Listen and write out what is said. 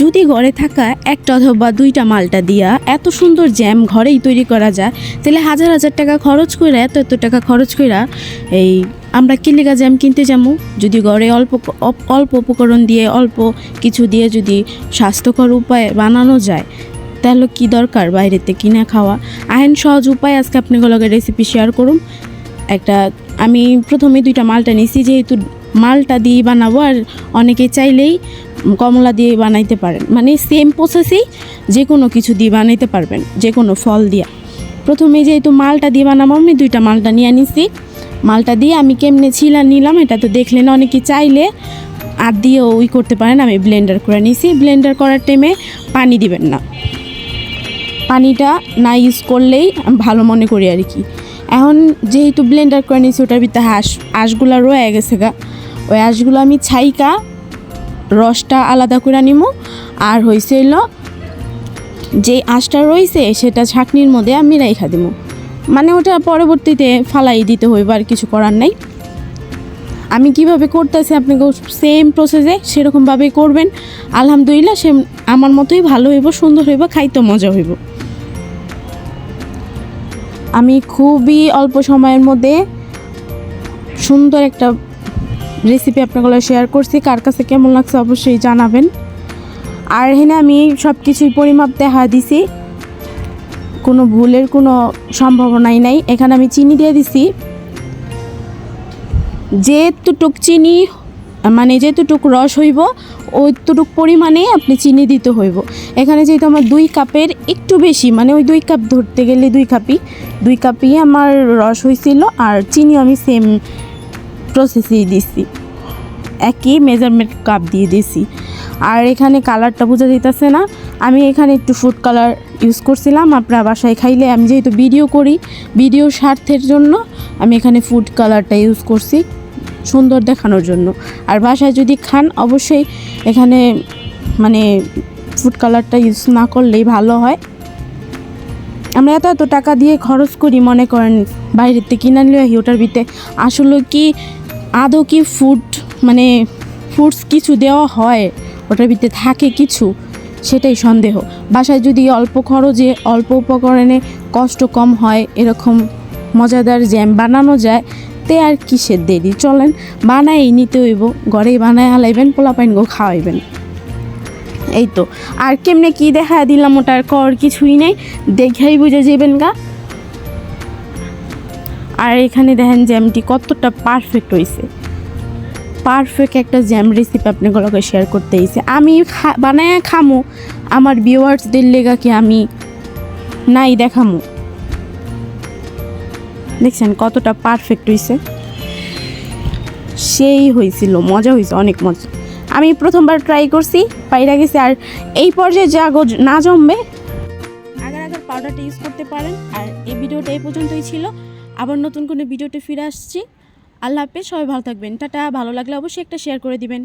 যদি ঘরে থাকা একটা অথবা দুইটা মালটা দিয়া এত সুন্দর জ্যাম ঘরেই তৈরি করা যায়, তাহলে হাজার হাজার টাকা খরচ করে এত এত টাকা খরচ কইরা এই আমরা কিলিকা জ্যাম কিনতে যাব যদি ঘরে অল্প অল্প উপকরণ দিয়ে, অল্প কিছু দিয়ে যদি স্বাস্থ্যকর উপায়ে বানানো যায়, তাহলে কি দরকার বাইরেতে কিনে খাওয়া? আইন সহজ উপায় আজকে আপনাগুলোকে রেসিপি শেয়ার করুন একটা, আমি প্রথমে দুইটা মালটা নিয়েছি যেহেতু মালটা দিয়ে বানাবো আর অনেকে চাইলেই কমলা দিয়ে বানাইতে পারেন। মানে সেম প্রসেসেই যে কোনো কিছু দিয়ে বানাইতে পারবেন যে কোনো ফল দিয়ে। প্রথমে যেহেতু মালটা দিয়ে বানাবো, আমি দুইটা মালটা নিয়ে নিছি মালটা দিয়ে আমি কেমনে ছিলা নিলাম, এটা তো দেখলেন অনেকে চাইলে। আর দিয়েও ওই করতে পারেন, আমি ব্লেন্ডার করে নিছি। ব্লেন্ডার করার টাইমে পানি দিবেন না। পানিটা না ইউজ করলেই ভালো মনে করি আর কি। এখন যেহেতু ব্লেন্ডার করে নিয়েছি ওটার ভিতরে হাঁস আঁশগুলো রয়ে গেছে গা। ওই আঁশগুলো আমি ছাইকা রসটা আলাদা করে নিমু। আর হয়েছে হলো যে আঁশটা রয়েছে সেটা ছাঁকনির মধ্যে আমি রেখা দিব মানে ওটা পরবর্তীতে ফালাই দিতে হইব, আর কিছু করার নাই। আমি কীভাবে করতেছি আপনাকে সেম প্রসেসে সেরকমভাবেই করবেন। আলহামদুলিল্লাহ সে আমার মতোই ভালো হইব, সুন্দর হইব খাইতে মজা হইব। আমি খুবই অল্প সময়ের মধ্যে সুন্দর একটা রেসিপি আপনাগুলো শেয়ার করছি, কার কাছে কেমন লাগছে অবশ্যই জানাবেন। আর এখানে আমি সব কিছুই পরিমাপ দেখা দিছি, কোনো ভুলের কোনো সম্ভাবনাই নাই। এখানে আমি চিনি দিয়ে দিছি। যেতুটুক চিনি মানে যেতুটুক রস হইব, ওইতুটুক পরিমাণে আপনি চিনি দিতে হইব। এখানে যেহেতু আমার দুই কাপের একটু বেশি মানে ওই দুই কাপ ধরতে গেলে দুই কাপই। দুই কাপই আমার রস হয়েছিল আর চিনি আমি সেম প্রসেসেই দিছি। একই মেজারমেন্ট কাপ দিয়ে দিছি। আর এখানে কালারটা বোঝা যেতেছে না, আমি এখানে একটু ফুড কালার ইউজ করছিলাম, আপনার বাসায় খাইলে আমি যেহেতু ভিডিও করি ভিডিও স্বার্থের জন্য আমি এখানে ফুড কালারটা ইউজ করছি সুন্দর দেখানোর জন্য। আর বাসায় যদি খান, অবশ্যই এখানে মানে ফুড কালারটা ইউজ না করলেই ভালো হয়। আমরা এত এত টাকা দিয়ে খরচ করি মনে করেন বাইরের থেকে কিনে আনলে ওটার ভিতরে আসলে কি আদৌ কি ফুড মানে ফুডস কিছু দেওয়া হয়? ওটার ভিতরে থাকে কিছু? সেটাই সন্দেহ। বাসায় যদি অল্প খরচে, অল্প উপকরণে কষ্ট কম হয়, এরকম মজাদার জ্যাম বানানো যায়, তে আর কিসের দেরি? চলেন বানাই নিতে হইব। ঘরেই বানায় হালাইবেন পোলাপাইন গো খাওয়াইবেন। এই তো আর কেমনে কি দেখা দিলাম ওটার কর কিছুই নেই। দেখাই বুঝে যাবেন গা। আর এখানে দেখেন জ্যামটি কতটা পারফেক্ট হয়েছে পারফেক্ট একটা জ্যাম রেসিপি আপনাগুলোকে শেয়ার করতে এসে আমি বানায় খামো। আমার ভিউয়ার্সদের লেগাকে আমি নাই দেখামো। দেখছেন কতটা পারফেক্ট হয়েছে সেই হয়েছিল মজা হয়েছে অনেক মজা। আমি প্রথমবার ট্রাই করছি, পাইরা গেছি। আর এই পর্যায়ে যা না জমবে আগার আগার পাউডারটা ইউজ করতে পারেন। আর এই ভিডিওটা এই পর্যন্তই ছিল। আবার নতুন কোনো ভিডিওতে ফিরে আসছি। আল্লাহ হাফেজ, সবাই ভালো থাকবেন। টাটা। ভালো লাগলে অবশ্যই একটা শেয়ার করে দিবেন।